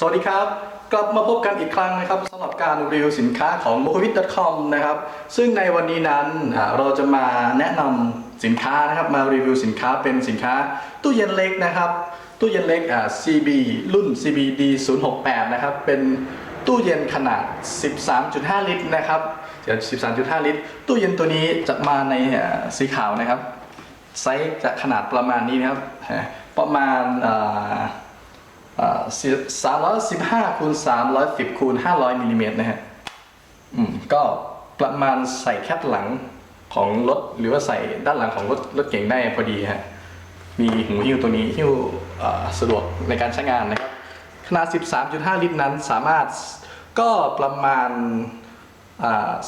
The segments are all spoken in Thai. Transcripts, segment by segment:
สวัสดีครับ กลับมาพบกันอีกครั้งนะครับสำหรับการรีวิวสินค้าของ m o v i t c o m นะครับซึ่งในวันนี้นั้นเราจะมาแนะนำสินค้านะครับมารีวิวสินค้าเป็นสินค้าตู้เย็นเล็กนะครับตู้เย็นเล็ก CB รุ่น CBD 068นะครับเป็นตู้เย็นขนาด 13.5 ลิตรนะครับเดี๋ยว13.5 ลิตร ตู้เย็นตัวนี้จะมาในสีขาวนะครับไซส์จะขนาดประมาณนี้นะครับประมาณ สามร้อยสิบห้าคูณสามร้อยสิบคูณห้าร้อยมิลลิเมตรนะฮะอืมก็ประมาณใส่แคปหลังของรถหรือว่าใส่ด้านหลังของรถรถเก่งได้พอดีฮะมีหูหิ้วตัวนี้หิ้วสะดวกในการใช้งานนะครับ ขนาด 13.5 ลิตรนั้นสามารถก็ประมาณ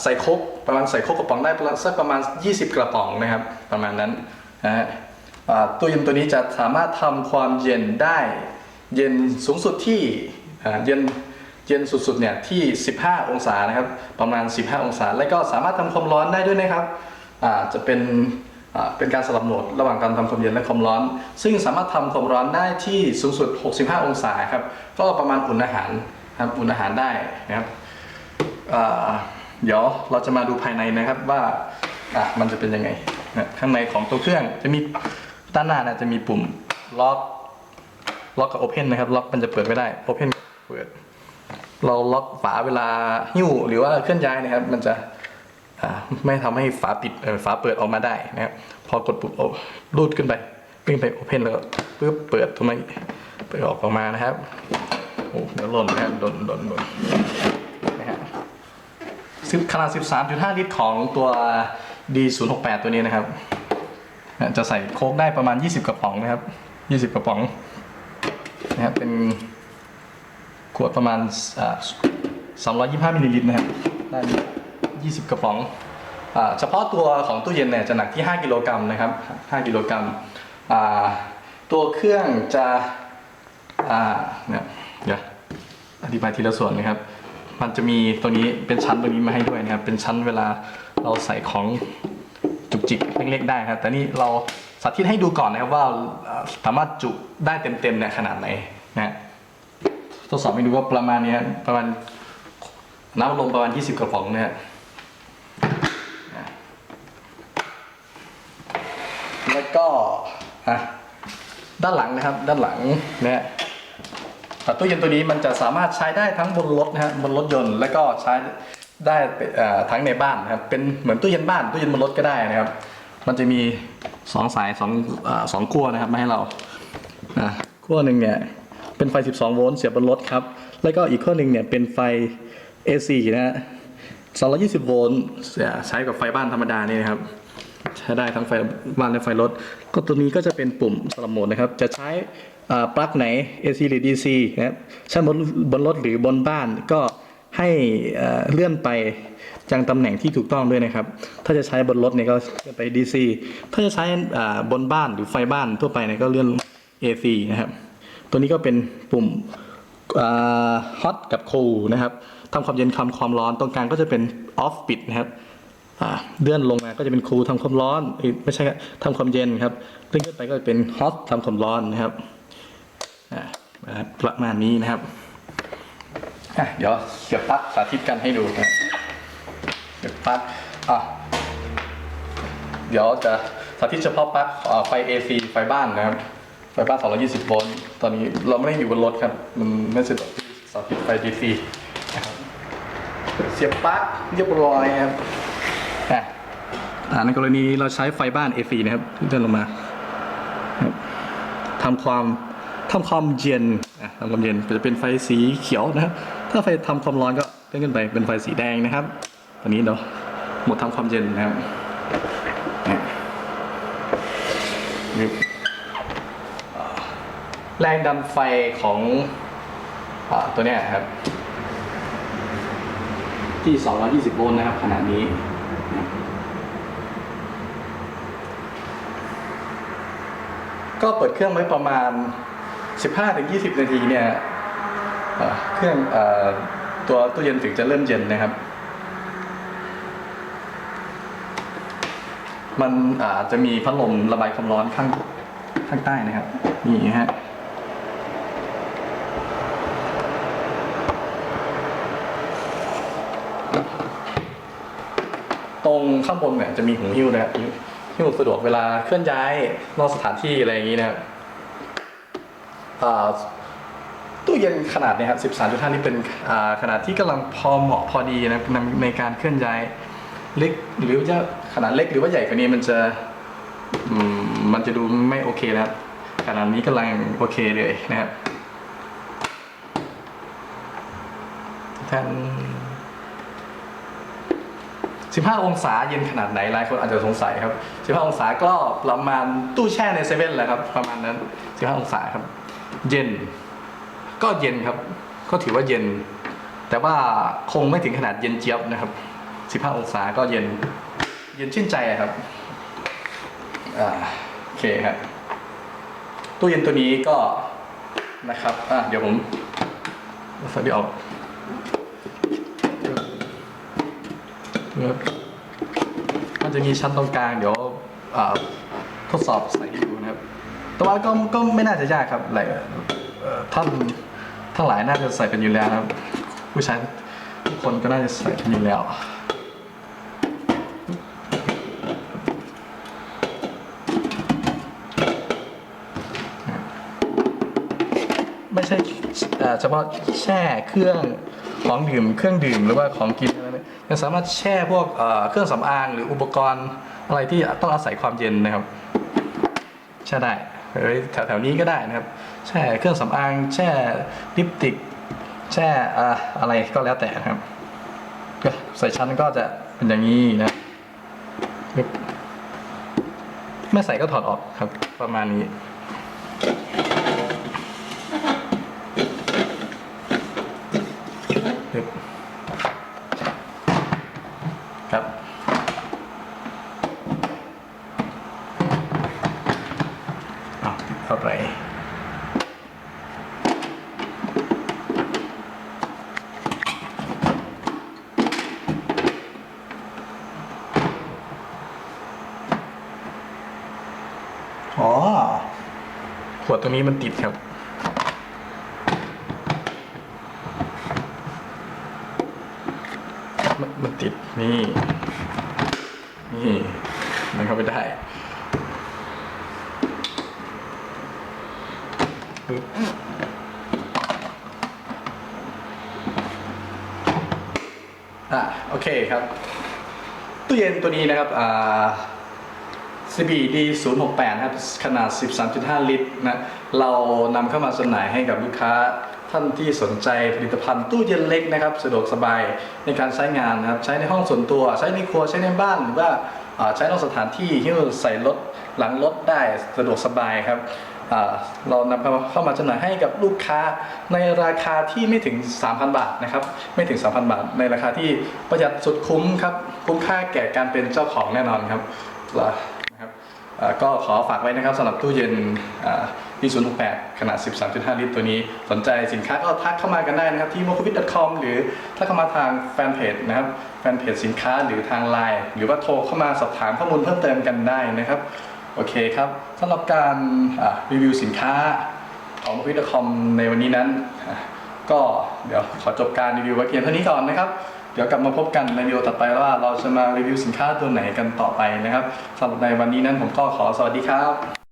ใส่โคกประมาณใส่โคกกระป๋องได้ประมาณสักประมาณ 20 กระป๋องนะครับ ประมาณนั้นนะฮะตู้เย็นตัวนี้จะสามารถทำความเย็นได้ เย็นสูงสุดที่เย็นเย็นสุดๆเนี่ยที่ 15 องศานะครับ ประมาณ 15 องศา และก็สามารถทำความร้อนได้ด้วยนะครับจะเป็นเป็นการสลับโหมดระหว่างการทำความเย็นและความร้อน ซึ่งสามารถทำความร้อนได้ที่สูงสุด 65 องศาครับ ก็ประมาณอุ่นอาหารครับอุ่นอาหารได้นะครับเดี๋ยวเราจะมาดูภายในนะครับว่ามันจะเป็นยังไง ข้างในของตัวเครื่องจะมีด้านหน้านะจะมีปุ่มล็อก ล็อกกับโอเพนนะครับ ล็อกมันจะเปิดไม่ได้โอเพนเปิด เราล็อกฝาเวลาหิ้วหรือว่าเคลื่อนย้ายนะครับ มันจะไม่ทำให้ฝาปิดฝาเปิดออกมาได้นะครับ พอกดปุ่มรูดขึ้นไปขึ้นไปโอเพนแล้วปึ๊บเปิดทำไมเปิดออกออกมานะครับโอ้เดี๋ยวหล่นนะครับหล่นหล่นหล่นนะฮะซึ่งขนาด 13.5 ลิตรของตัว D068 ตัวนี้นะครับ จะใส่โค้กได้ประมาณ 20 กระป๋องนะครับ 20 กระป๋อง นะครับเป็นขวดประมาณ325มิลลิลิตรนะครับได้20 กระป๋องอ่าเฉพาะตัวของตู้เย็นเนี่ยจะหนักที่ 5 กิโลกรัมนะครับ 5 กิโลกรัมอ่าตัวเครื่องจะอ่าเนี่ยเดี๋ยวอธิบายทีละส่วนนะครับ มันจะมีตัวนี้เป็นชั้นตัวนี้มาให้ด้วยนะครับ เป็นชั้นเวลาเราใส่ของจุกจิกเล็กๆได้ครับ แต่นี่เรา สาธิตให้ดูก่อนนะครับว่าสามารถจุได้เต็มๆเนี่ยขนาดไหนนะทดสอบให้ดูว่าประมาณนี้ประมาณน้ำลมประมาณ 20 กระป๋องเนี่ยนะแล้วก็ด้านหลังนะครับ ด้านหลังเนี่ยแต่ตู้เย็นตัวนี้มันจะสามารถใช้ได้ทั้งบนรถนะฮะบนรถยนต์และก็ใช้ได้ทั้งในบ้านนะครับเป็นเหมือนตู้เย็นบ้านตู้เย็นบนรถก็ได้นะครับ มันจะมีสองสายสองอสองขั้วนะครับมาให้เราอะขั้วหนึ่งเนี่ยเป็นไฟ 12 โวลต์เสียบบนรถครับ แล้วก็อีกขั้วหนึ่งเนี่ยเป็นไฟ AC นะฮะ220 โวลต์เสียใช้กับไฟบ้านธรรมดานี่นะครับ ใช้ได้ทั้งไฟบ้านและไฟรถ ก็ตัวนี้ก็จะเป็นปุ่มสลับโหมดนะครับ จะใช้ปลั๊กไหน AC หรือ DC นะครับใช้บนบนรถหรือบนบ้านก็ให้เลื่อนไป ยังตำแหน่งที่ถูกต้องด้วยนะครับ ถ้าจะใช้บนรถเนี่ยก็เลื่อนไป DC ถ้าจะใช้บนบ้านหรือไฟบ้านทั่วไปเนี่ยก็เลื่อน AC นะครับ ตัวนี้ก็เป็นปุ่มฮอตกับ cool นะครับทำความเย็นทำความร้อนตรงกลางก็จะเป็น off ปิดนะครับเลื่อนลงมาก็จะเป็น cool ทำความร้อนอไม่ใช่ครับทำความเย็นครับเลื่อนขึ้นไปก็จะเป็น hot ทำความร้อนนะครับนะครับประมาณนี้นะครับเดี๋ยวเสียบปลั๊กสาธิตกันให้ดูนะ เสียบปลั๊กอะเดี๋ยวจะสาธิตเฉพาะปลั๊กไฟ AC ไฟบ้านนะครับ ไฟบ้าน 220 โวลต์ตอนนี้เราไม่ได้อยู่บนรถครับ มันไม่สะดวกที่สาธิตไฟ DC นะครับเสียบปลั๊กเรียบร้อยครับอ่าในกรณีเราใช้ไฟบ้าน AC นะครับเลื่อนลงมาทำความทำความเย็นทำความเย็นจะเป็นไฟสีเขียวนะครับถ้าไฟทำความร้อนก็เลื่อนขึ้นไปเป็นไฟสีแดงนะครับ ตอนนี้เราหมดทำความเย็นนะครับแรงดันไฟของอตัวเนี้ยครับ ที่ 220 โวลต์นะครับ ขนาดนี้ก็เปิดเครื่องไว้ประมาณ 15-20 นาทีเนี่ย เครื่องอตัวตู้เย็นถึงจะเริ่มเย็นนะครับ มันอาจจะมีพัดลมระบายความร้อนข้างข้างใต้นะครับ นี่ฮะตรงข้างบนเนี่ยจะมีหูหิ้วนะครับหิ้วสะดวกเวลาเคลื่อนย้ายนอกสถานที่อะไรอย่างนี้นะครับตู้เย็นขนาดเนี่ยครับ 13.5 นี่เป็นขนาดที่กำลังพอเหมาะพอดีนะในการเคลื่อนย้าย เล็กหรือจะขนาดเล็กหรือว่าใหญ่กว่านี้มันจะมมันจะดูไม่โอเคนะครับขนาดนี้กำลังโอเคเลยนะครับท่าน15 องศาเย็นขนาดไหนหลายคนอาจจะสงสัยครับ 15 องศาก็ประมาณตู้แช่ในเซเว่นแหละครับ ประมาณนั้น 15 องศาครับ เย็น ก็เย็นครับ ก็ถือว่าเย็น แต่ว่าคงไม่ถึงขนาดเย็นเจี๊ยบนะครับ 15 องศาก็เย็น เย็นชื่นใจครับอ่าโอเคครับตู้เย็นตัวนี้ก็นะครับอะเดี๋ยวผมใส่ไปออกมันจะมีชั้นตรงกลางเดี๋ยวทดสอบใส่ดูนะครับ แต่ว่าก็ก็ไม่น่าจะยากครับหลายท่านทั้งหลายน่าจะใส่เป็นอยู่แล้วครับ ผู้ชายทุกคนก็น่าจะใส่เป็นอยู่แล้ว ช่เอ่อเฉพาะแช่เครื่องของดื่มเครื่องดื่มหรือว่าของกินอะไรเนี่ยยังสามารถแช่พวกเอ่อเครื่องสำอางหรืออุปกรณ์อะไรที่ต้องอาศัยความเย็นนะครับ แช่ได้เอ้ยแถวแถวนี้ก็ได้นะครับ แช่เครื่องสำอาง แช่ลิปสติก แช่อ่าอะไรก็แล้วแต่นะครับก็ใส่ชั้นก็จะเป็นอย่างนี้นะไม่ใส่ก็ถอดออกครับประมาณนี้ ปึ๊บครับ อ้าวติดเข้าไปอ๋อ ขวด ตรงนี้มันติดครับมันมันติดนี่ นี่มันเข้าไปได้ปึ๊บอะโอเคครับตู้เย็นตัวนี้นะครับอ่า CBD 068นะครับขนาด 13.5 ลิตรนะเรานำเข้ามาจำหน่ายให้กับลูกค้าท่านที่สนใจผลิตภัณฑ์ตู้เย็นเล็กนะครับสะดวกสบายในการใช้งานนะครับใช้ในห้องส่วนตัว ใช้ในครัวใช้ในบ้านหรือว่าใช้นอกสถานที่ที่เราใส่รถหลังรถได้สะดวกสบายครับเรานำเข้ามาจำหน่ายให้กับลูกค้าในราคาที่ไม่ถึง 3,000 บาทนะครับไม่ถึง 3,000 บาท ในราคาที่ประหยัดสุดคุ้มครับคุ้มค่าแก่การเป็นเจ้าของแน่นอนครับ ก็ขอฝากไว้นะครับสำหรับตู้เย็นดีศูนย์หกแปดขนาด 13.5 ลิตรตัวนี้ สนใจสินค้าก็ทักเข้ามากันได้นะครับ ที่ m o k o v i t c o m หรือถ้าเข้ามาทางแฟนเพจนะครับ แฟนเพจสินค้าหรือทางไลน์หรือว่าโทรเข้ามาสอบถามข้อมูลเพิ่มเติมกันได้นะครับ โอเคครับสำหรับการรีวิวสินค้าของ m o k o v i t c o m ในวันนี้นั้น ก็เดี๋ยวขอจบการรีวิวไว้เพียงเท่านี้ก่อนนะครับ ดี๋ยวกลับมาพบกันในวิดีโอต่อไปว่าเราจะมารีวิวสินค้าตัวไหนกันต่อไปนะครับสำหรับในวันนี้นั้นผมก็ขอสวัสดีครับ